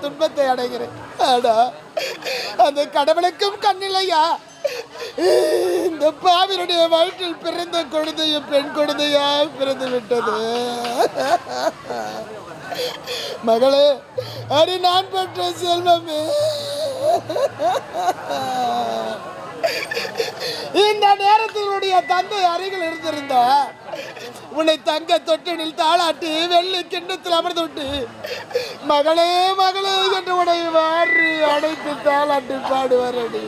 துன்பத்தை அடைகிறேன். ஆடா அந்த கடவுளுக்கும் கண்ணில்லையா இந்த பாவினுடைய வயிற்றில் பிறந்த குழந்தையும் பெண் குழந்தையா பிறந்து விட்டது. மகளே அடி நான் பெற்ற செல்வமே. இந்த நேரத்தினுடைய தந்தை அருகில் இருந்திருந்த உன்னை தங்க தொட்டினில் தாளாட்டி வெள்ளி கிண்ணத்தில் அமர்ந்து விட்டு மகளே மகளே என்று உன்னை வாரி அடைத்து தாளாட்டி பாடுவாரடி.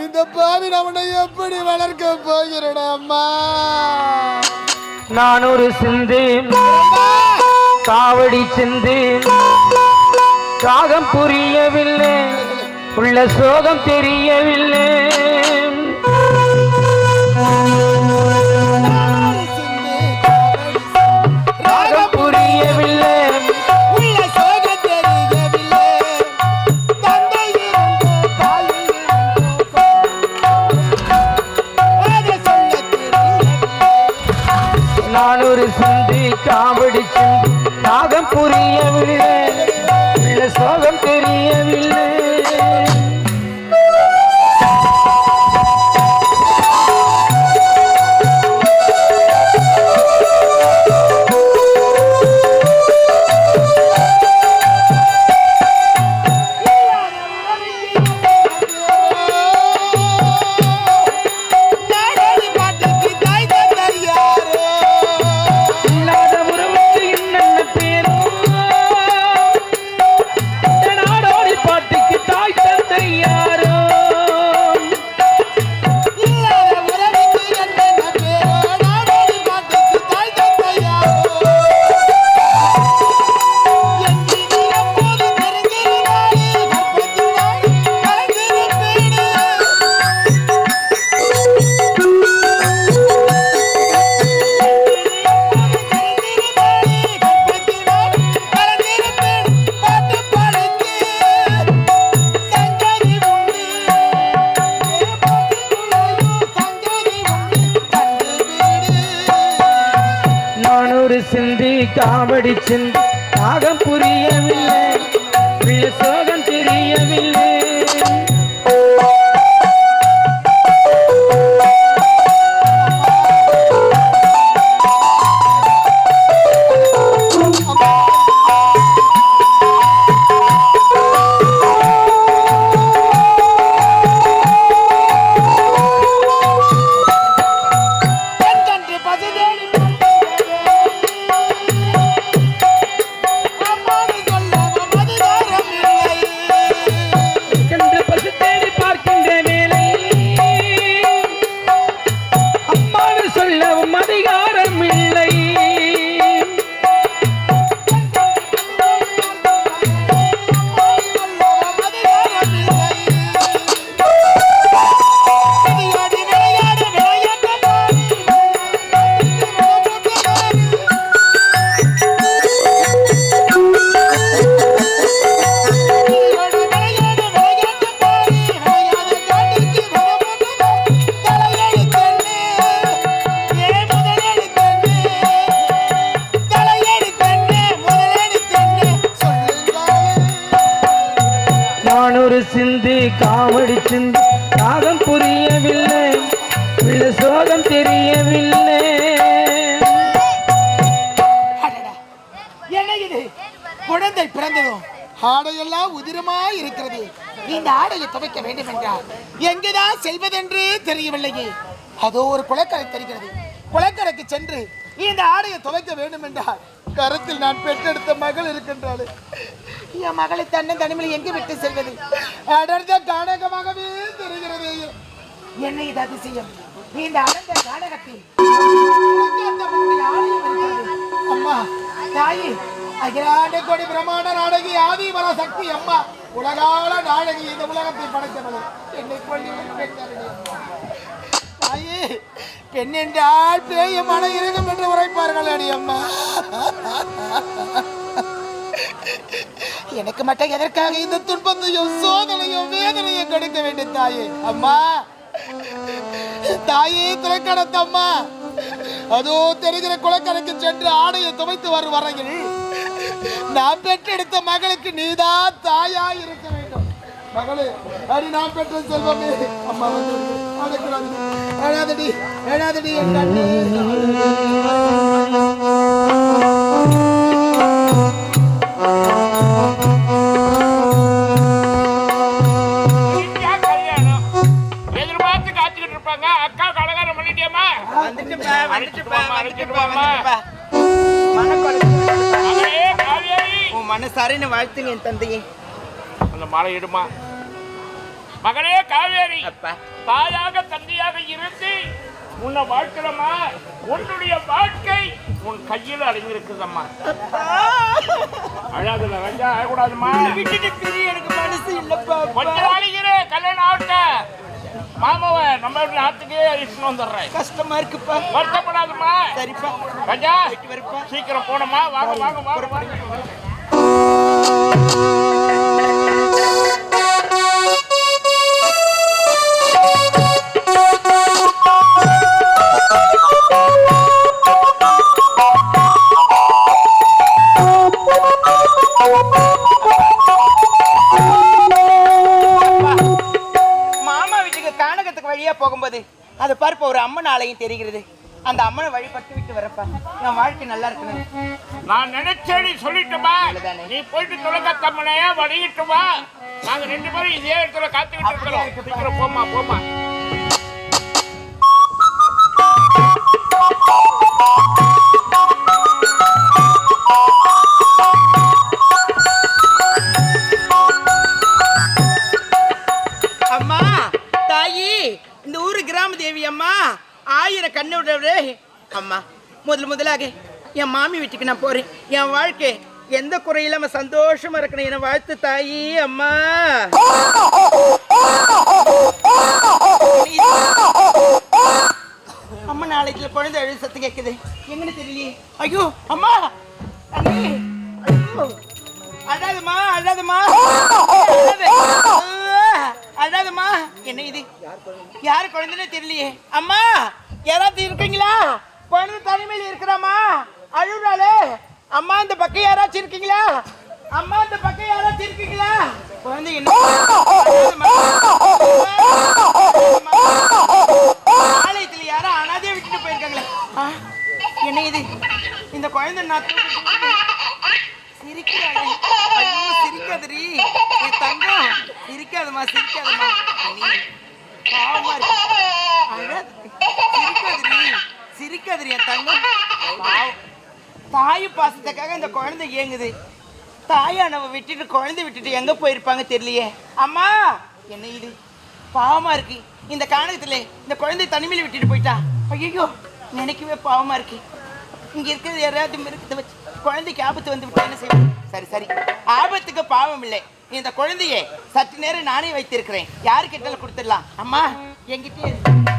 இந்த பாவி அவனை எப்படி வளர்க்க போகிறேன் அம்மா? நான் ஒரு சிந்து காவடி சிந்து காகம் புரியவில்லை. உள்ள சோகம் தெரியவில்லை. காவடி சிந்தி புரியவில்லை. பிள்ளை சோகம் தெரியவில்லை. காவடி சிந்தி ராகம் புரியவில்லை. உள்ள சோகம் தெரியவில்லை. என்ன இது? குழந்தை பிறந்ததும் ஆடையெல்லாம் உதிரமா இருக்கிறது. இந்த ஆடையை துவைக்க வேண்டும் என்றால் எங்குதான் செல்வதென்று தெரியவில்லையே. அதோ ஒரு குளக்கரை தெரிகிறது. குளக்கரைக்கு சென்று இந்த ஆடையை துவைக்க வேண்டும் என்றால் கருத்தில் நான் பெற்றெடுத்த மகள் இருக்கின்றாள். என் மகளை தன்னை தனிமையில் எங்கே விட்டு செல்வது? அடர்ந்த காணகமாகவே தெரிகிறது. என்ன இது அதிசயம். இந்த அடர்ந்த நாடகத்தில் அம்மா தாயி அகிலாண்ட கோடி பிரமாண நாடகி ஆதி வர சக்தி அம்மா உலகால நாடகி இந்த உலகத்தை படைத்தவள். என்னை கொண்டு பெற்றவளே. தாயே பெண் என்றால் பேய மன இருக்கும் என்று உரைப்பார்கள் அடி அம்மா. எனக்கு மட்டும் எதற்காக இந்த துன்பத்தையும் சோதனையும் வேதனையும் கொடுக்க வேண்டும் தாயே அம்மா தாயே துறைக்கடத்தம்மா அதோ தெரிகிற குளக்கரைக்கு சென்று ஆடையை துவைத்து வரும் வரையில் நான் பெற்றெடுத்த மகளுக்கு நீதான் தாயா இருக்க வேண்டும் மகளே அடி நான் பெற்ற செல்வமே அம்மா வந்து ஏழாதடி அழாதடி அழாதடி என் கண்ணே உன் மனசாரின்னு வாழ்த்துங்க என் தந்தையே. அந்த மாலை இடுமா மகளே காவேரி. தாயாக தந்தையாக இருந்து உன்னை வாழ்க்கிறம்மா. உன்னுடைய வாழ்க்கை உன் கையில் அடங்கியிருக்குதம்மா. அழாதுல ரஞ்சா அழக்கூடாதுமா விட்டுட்டு பிரிய எனக்கு மனசு இல்லப்பா கொஞ்ச நாளைக்கு கல்யாணம் ஆகட்ட மாமாவை நம்ம நாட்டுக்கே இட்டுன்னு வந்துடுறேன். கஷ்டமா இருக்குப்பா. வருத்தப்படாதுமா சரிப்பா. வரப்பா. சீக்கிரம் போனோமா வாங்க வாங்க வாங்க. வாங்க போகும்போது அது பார்ப்ப ஒரு அம்மன் ஆலயம் தெரிகிறது. அந்த அம்மனை வழிபட்டு விட்டு வரப்பா. என் வாழ்க்கை நல்லா இருக்கணும். நான் நினைச்சேன்னு சொல்லிட்டுமா. நீ போயிட்டு துலக்கத்தம்மனையா வழிகிட்டு வா. நாங்க ரெண்டு பேரும் இதே இடத்துல காத்துக்கிட்டு இருக்கிறோம். சீக்கிரம் போமா போமா தேவி அம்மா. ஆயிரம் கண்ணு அம்மா முதல் முதலாக என் மாமி வீட்டுக்கு நான் போறேன். என் வாழ்க்கை எந்த குறையில்லாம சந்தோஷமா இருக்கணும் என வாழ்த்து தாயி அம்மா. அம்மா நாளைக்குல குழந்தை எழுதி சத்து கேட்குது எங்கன்னு தெரியலையே. ஐயோ அம்மா. அண்ணி ஐயோ. அழாதம்மா அழாதம்மா. அழாதம்மா. என்ன இது? யார் குழந்தைன்னு தெரியலையே. அம்மா யாராவது இருக்கீங்களா குழந்தை தனிமையில் இருக்கிறாமா அழுறாளே அம்மா இந்த பக்கம் யாராச்சும் இருக்கீங்களா? அம்மா இந்த பக்கம் யாராச்சும் இருக்கீங்களா? குழந்தை என்ன. ஆலயத்துல யாரோ அனாதையா விட்டுட்டு போயிருக்காங்களே. ஆ, என்ன இது? இந்த குழந்தை நான் சிரிக்கிறாளே ஐயோ சிரிக்காதடி. என் தங்கம். சிரிக்காதம்மா சிரிக்காதம்மா. நீ பாவமா இருக்கு. அழாத. சிரிக்காதடி. சிரிக்காதடி என் தங்கம். தாய் பாசத்துக்காக இந்த குழந்தை ஏங்குது. தாயானவ விட்டுட்டு குழந்தை விட்டுட்டு எங்க போயிருப்பாங்க தெரியலையே. அம்மா என்ன இது? பாவமா இருக்கு. இந்த காரணத்துல இந்த குழந்தை தனிமையில விட்டுட்டு போயிட்டா. ஐயோ நினைக்கவே பாவமா இருக்கு. இங்க இருக்கிறது யாராவது மிருகத்தை வச்சு குழந்தைக்கு ஆபத்து வந்து விட்டா என்ன செய்வோம் சரி சரி. ஆபத்துக்கு பாவம் இல்லை. இந்த குழந்தையை சற்று நேரம் நானே வைத்திருக்கிறேன். யாரு கிட்ட கொடுத்துடலாம்? அம்மா என்கிட்ட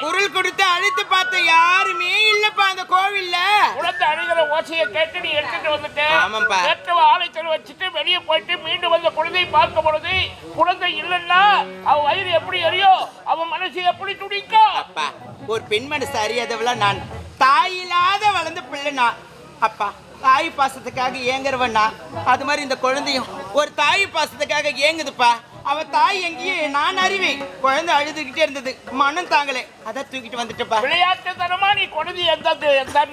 குரல் கொடுத்து அழுத்து பார்த்த யாருமே இல்லப்பா அந்த கோவில்ல. குழந்தை அழுகிற ஓசையை கேட்டு நீ எடுத்துட்டு வந்துட்டேன். ஆமாப்பா. நேற்று ஆலயத்தில் வச்சுட்டு வெளியே போயிட்டு மீண்டும் வந்து குழந்தையை பார்க்கும் பொழுது குழந்தை இல்லைன்னா அவ வயிறு எப்படி எரியும்? அவன் மனசு எப்படி துடிக்கும்? அப்பா ஒரு பெண் மனசு அறியாதவளா நான் தாய் இல்லாத வளர்ந்த பிள்ளை நான் அப்பா தாய் பாசத்துக்காக ஏங்குறவன் நான் அது மாதிரி இந்த குழந்தையும் ஒரு தாய் பாசத்துக்காக ஏங்குதுப்பா. அவ தாய் எங்கேயே நான் அறிவேன். குழந்தை அழுதுகிட்டே இருந்தது. மனம் தாங்கலே. அத தூக்கிட்டு வந்துட்டப்பா. விளையாட்டு தனமா நீ குழந்தை எந்த எந்த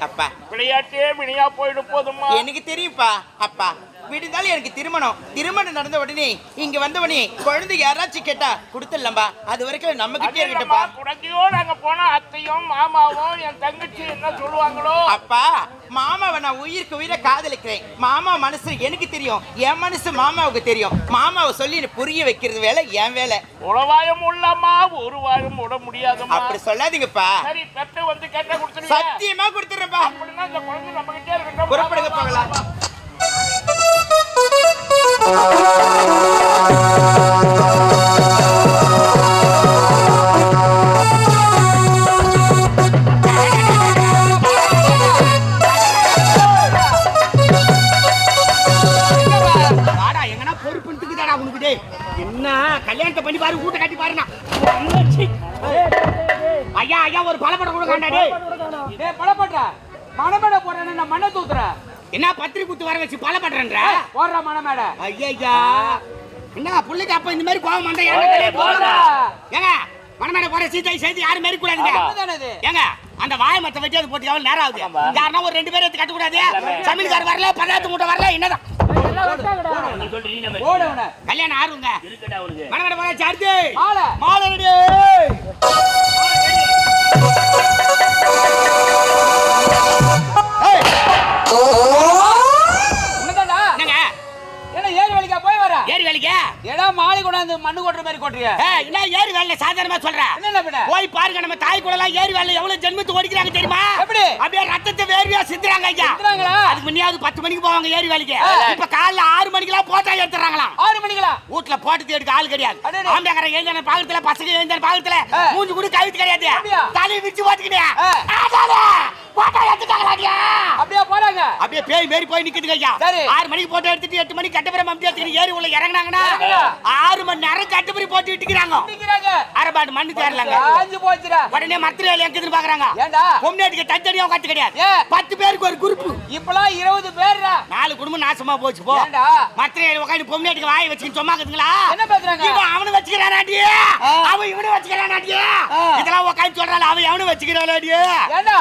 அப்பா. விளையாட்டே வினையா போயிடும் போதுமா எனக்கு தெரியும்ப்பா. அப்பா. விடுந்தாலும் எனக்கு திருமணம். திருமணம் நடந்த உடனே இங்க வந்த உடனே குழந்தை யாராச்சும் கேட்டா கொடுத்துடலாம்பா. அது வரைக்கும் நம்ம கிட்டே இருக்கட்டும்ப்பா. குழந்தையோட அங்க போனா அத்தையும் மாமாவும் என் தங்கச்சி என்ன சொல்லுவாங்களோ? அப்பா மாமாவை நான் உயிருக்கு உயிரை காதலிக்கிறேன். மாமா மனசு எனக்கு தெரியும். என் மனசு மாமாவுக்கு தெரியும். மாமாவை சொல்லி புரிய வைக்கிறது வேலை என் வேலை. உளவாயம் உள்ளம்மா ஒரு வாயம் விட முடியாதும்மா. அப்படி சொல்லாதீங்கப்பா. சரி பெற்று வந்து கேட்ட கொடுத்துருங்க சத்தியமா கொடுத்துறேன்ப்பா அப்படின்னா இந்த குழந்தை நம்ம கிட்டே இருக்கட்டும். புறப்படுங்க போகலாம். கல்யாணத்தை பண்ணி பாரு வீட்டை கட்டி பாருண்ணா. ஐயா ஐயா ஒரு பலப்படம் கொடுக்காண்டா டேய். டேய் பழப்படுற மணமேடை போடுறேன்னு நான் மண்ணை தூத்துறேன் என்ன பத்திரி குத்து வர வச்சு பலப்படுறன்ற போடுற மணமேடை ஐயா என்ன புள்ளைக்கு அப்ப இந்த மாதிரி கோவம் வந்தா. ஏங்க மனமேட போற சீத்தை சேர்த்து யாரும் மாரி கூடாதுங்க? ஏங்க அந்த வாய மத்த வெட்டி அது போட்டு எவ்வளவு நேரம் ஆகுது? யாருன்னா ஒரு ரெண்டு பேரும் எடுத்து கட்டக்கூடாது? சமையல்கார் வரல பதார்த்த மூட்டை வரல என்னதான்? போடு அவனை. கல்யாணம் ஆறுங்க. மனமேட போற சார்ஜ் மாலை. மாலை மண்ணு கொட்டுற மாதிரி கொட்டுறிய? என்ன ஏறி வேலை சாதாரணமா சொல்றேன் என்ன போய் பாருங்க நம்ம தாய் கூட எல்லாம் ஏறி வேலை எவ்வளவு ஜென்மத்து ஓடிக்கிறாங்க தெரியுமா? எப்படி? அப்படியே ரத்தத்தை வேர்வையா சிந்துறாங்க ஐயா? அதுக்கு முன்னாடி பத்து மணிக்கு போவாங்க ஏறி வேலைக்கு. இப்ப காலைல ஆறு மணிக்கெல்லாம் போட்டா எடுத்துறாங்களாம் ஆறு மணிங்களா வீட்டுல போட்டு எடுக்க ஆள் கிடையாது. ஆம்பளக்காரன் எழுந்தான பாகத்துல பசங்க எழுந்தான பாகத்துல. மூஞ்சி கூட கழுத்து கிடையாது? தலையை விரிச்சு போட்டுக்கிட்டே ஆ. போட்டா எடுத்துட்டாங்களா அப்படியே போறாங்க அப்படியே பேய் மாரி போய் நிக்குதுங்க ஐயா. சரி. ஆறு மணிக்கு போட்டோ எடுத்துட்டு எட்டு மணிக்கு கட்டபுரம் மம்டி எடுத்துட்டு ஏறி உள்ள இறங்குனாங்கன்னா இறங்குனா. ஆறு மணி நேரம் கட்டுப்படி போட்டு இட்டுக்கிறாங்க. அரைபாடு மண்ணு தேரலாங்க காஞ்சு போச்சுடா. உடனே மத்திரையில எங்குதுன்னு பாக்குறாங்க. ஏண்டா? பொம்னாட்டுக்கு தனித்தனியா உட்காந்து கிடையாது? பத்து பேருக்கு ஒரு குரூப் இப்பலாம் இருபது பேர்டா நாலு குடும்பம் நாசமா போச்சு போ. ஏண்டா? மத்திரையில உட்காந்து பொம்னாட்டுக்கு வாயை வச்சுக்கிட்டு சொன்னாக்குதுங்களா என்ன பேசுறாங்க? இவன் அவனு வச்சுக்கிறானாடி ஆ. அவன் இவனு வச்சுக்கிறானாடி ஆ. இதெல்லாம் உட்காந்து சொல்றாள் அவன் எவனு வச்சுக்கிறானாடி ஏண்டா?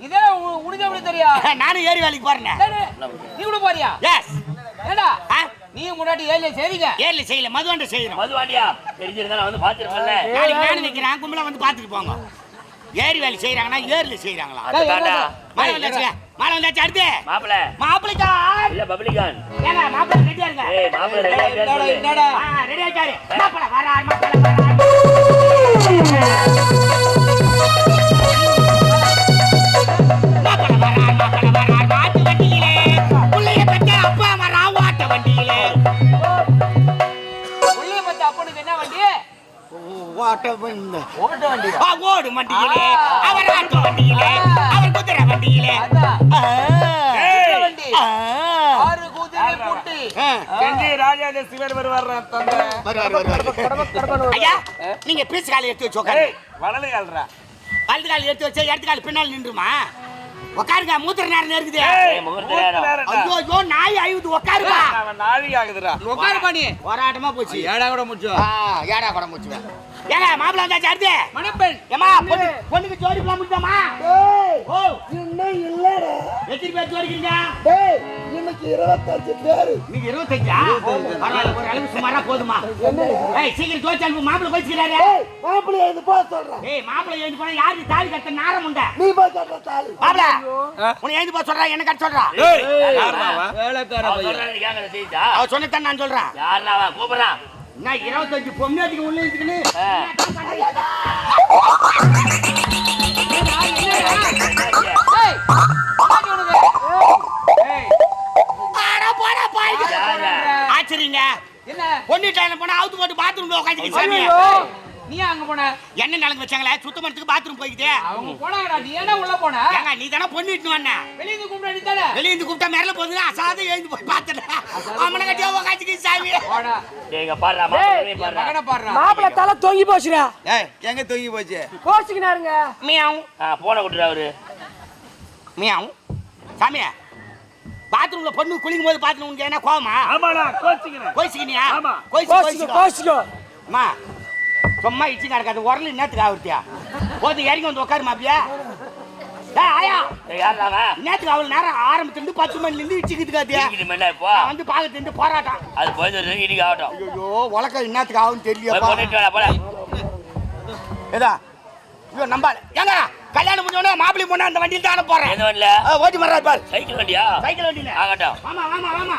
இதே உடிஞ்ச எப்படி தெரியும் நானும் ஏறி வேலைக்கு போறேன். நீ கூட போறியா? எஸ் ஏண்டா நீ முன்னாடி ஏழு சரிங்க ஏர்ல செய்யல மதுவண்ட செய்யறோம் மதுவாண்டியா தெரிஞ்சிருந்தா நான் வந்து பாத்துருப்பேன்ல நாளைக்கு நானும் நிக்கிறேன் கும்பல வந்து பாத்துட்டு போங்க. ஏரி வேலை செய்யறாங்கன்னா ஏர்ல செய்யறாங்களா மழை வந்தாச்சு மழை வந்தாச்சு அடுத்து? மாப்பிள. மாப்பிளைக்கா? இல்ல பப்ளிகான் ஏங்க மாப்பிளை ரெடியா இருங்க. ஏய் மாப்பிள ரெடியா என்னடா இருக்காரு என்னடா? ஆ, ரெடி ஆயிட்டாரு மாப்பிளை வரார் மாப்பிளை ஓட்ட வண்டி ஓட்ட வண்டி ஆ, ஓடும் வண்டியிலே. ஆ. அவர் ஆட்ட வண்டியிலே. ஆ. அவர் குதிரை வண்டியிலே. அதான். ஆ. குதிரை வண்டி. ஆ. ஆறு குதிரை பூட்டி. ஆ. ராஜாஜ சிவர் வருவார் தந்த? வருவார், வருவார். ஐயா நீங்க பீஸ் காலை எடுத்து வச்சு உட்காருங்க வலது கால்றா. வலது கால் எடுத்து வச்சா இடது கால் பின்னால் நின்றுமா? உட்காருங்க மூத்திர நேரம் இருக்குது ஐயோ ஐயோ நாய் அழுகுது உட்காருப்பா நாழி ஆகுதுடா உட்காரு பண்ணி போராட்டமா போச்சு. ஏடா கூட முடிச்சோம் ஆ, ஏடா கூட முடிச்சுவேன் ஏங்க மாப்பிள்ள வந்தாச்சு அடுத்து. மணப்பெண். ஏமா பொண்ணு பொண்ணுக்கு ஜோடி பிள்ளை முடிச்சாமா ஓ. இன்னும் இல்லடா. எத்தனை பேர் ஜோடிக்கிறீங்க டேய் இன்னைக்கு இருபத்தஞ்சு பேரு. நீங்க இருபத்தஞ்சா? பரவாயில்ல ஒரு அளவு சுமாரா போதுமா? ஏய் சீக்கிரம் ஜோதி அனுப்பு மாப்பிள்ள போச்சுக்கிறாரு டேய் மாப்பிள்ளை எழுந்து போக சொல்றேன் ஏய் மாப்பிள்ள எழுந்து போனா யாருக்கு தாலி கட்ட நாரம் உண்டா? நீ போய் கட்டுற தாலி. மாப்பிள்ள உன்னை எழுந்து போக சொல்றா என்ன கட்ட சொல்றா? பையன். சொன்னதான் நான் சொல்றேன். கூப்பிடுறான். நான் இருபத்தஞ்சு பொம்னாட்டிக்கு உள்ள இருக்குன்னு. ஆச்சரியங்க. என்ன? பொண்ணு டைம் போனா அவுத்து போட்டு பாத்ரூம்ல உட்காந்து சாமி ஐயோ நீ அங்க போன. என்ன நிலங்க வச்சாங்களே? சுத்தம் பண்ணதுக்கு பாத்ரூம் போய்க்குது அவங்க போனாங்கடா நீ ஏன்னா உள்ள போன? ஏங்க நீ தானே பொண்ணு இட்டு வந்த? வெளிய இருந்து கூப்பிட வேண்டியதானே வெளிய இருந்து கூப்பிட்டா மேல போகுது அசாத எழுந்து போய் பார்த்துட்டேன் அவனை கட்டியா உட்காந்துக்கு சாமி. பாடுறா மாப்பிள்ளை என் பாடுறா. மகனை பாடுறா. மாப்பிள்ள தலை தொங்கி போச்சுடா. ஏய் எங்க தூங்கி போச்சு? கோச்சுக்கினாருங்க மியாவும் போன விட்டுறா அவரு. மியாவும் சாமி பாத்ரூம்ல பொண்ணு குளிக்கும் போது பாத்ரூம் உனக்கு என்ன கோவமா? ஆமாடா கோச்சிக்கிறேன். கோயிச்சுக்கினியா ஆமா. கோயிச்சு கோயிச்சுக்கோ அம்மா சும்மா இச்சு நடக்காது. உரல் என்னத்துக்கு ஆகுறத்தியா போது இறங்கி வந்து உட்காரு மாப்பியா நேத்துக்கு அவ்வளவு நேரம் ஆரம்பத்துல பத்து மணில இருந்து இச்சுக்கிட்டு காத்தியா வந்து பாக்கத்து போராட்டம். அது போய் இன்னைக்கு ஆகட்டும். ஐயோ ஆகும் தெரியல வாடா, போடா. ஏதா? ஐயோ நம்பால ஏங்க கல்யாணம் முடிஞ்சோடனே மாப்பிள்ளை பொண்ணு அந்த வண்டியில் தான் போறேன். ஓட்டி மர்றா பார். சைக்கிள் வண்டியா? சைக்கிள் வண்டியில. ஆகட்டும். ஆமா ஆமா ஆமா.